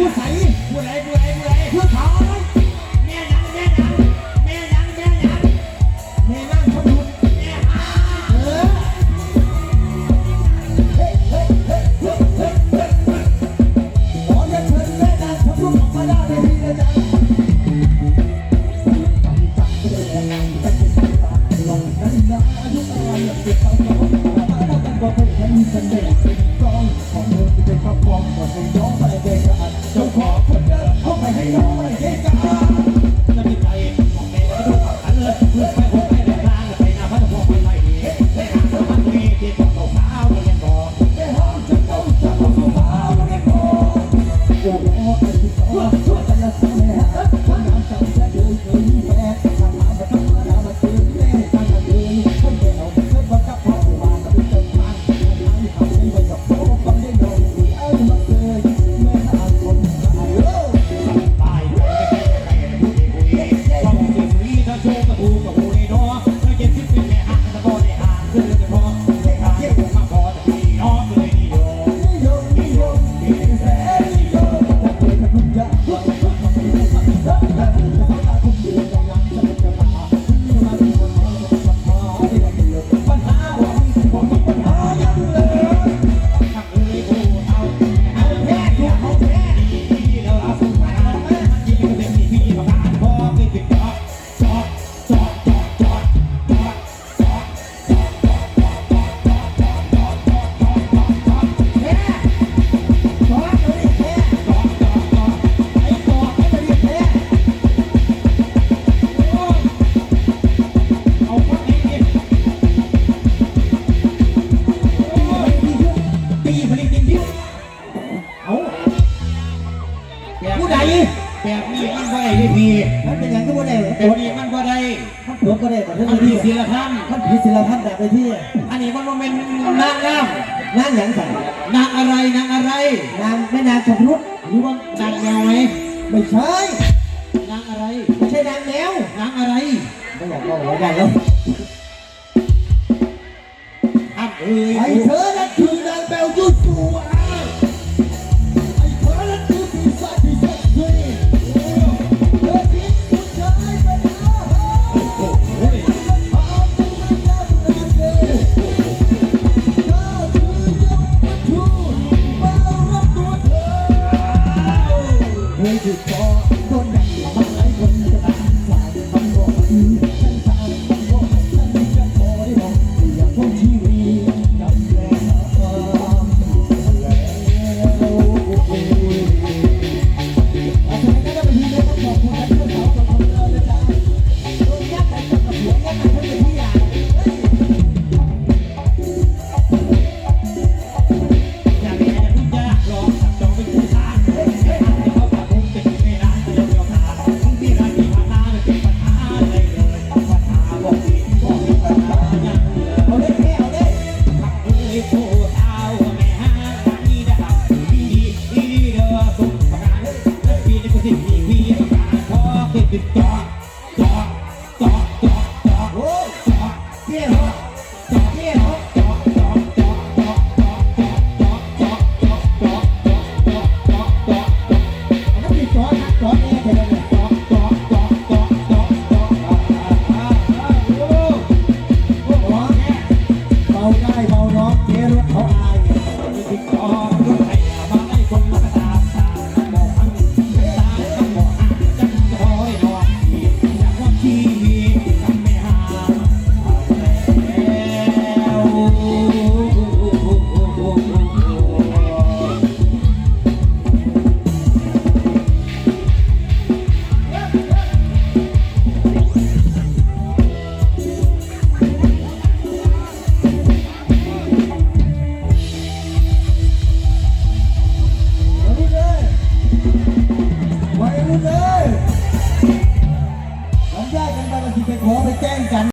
ผู้ใสผู้ใดผู้ใดผู้ใดผู้ถอยแม่ยังแม่ยังแม่ยังแม่ยังแม่นั่งชมรุแม่หาเออเฮ้ยเฮ้ยเฮ้ยเฮ้ยเฮ้ยเฮ้ยขอเรียนเชิญแม่นางชมรุออกมาได้ในที่นะจ๊ะเจ้าของคนเดิมเขาไม่ให้ ขอเธอที่เป็น้องไม่ให้การจะ ผู้ใดแบบนี้มันก็ได้พี่ มันเป็นอย่างที่ผู้ใดแบบนี้มันก็ได้มันตัวก็ได้แต่ท่านมันที่มีศิลธรรมท่านผีศิลพันธ์แบบไปที่ อันนี้มันเป็นนางงามนางหยังสั่งนางอะไรนางอะไร นางแม่นางชมรุดหรือว่านางแมวไหมไม่ใช่นางอะไรไม่ใช่นางแมวนางอะไรไม่อยากบอกว่าใหญ่แล้วอ้าวเอ้ย ทู Yeah.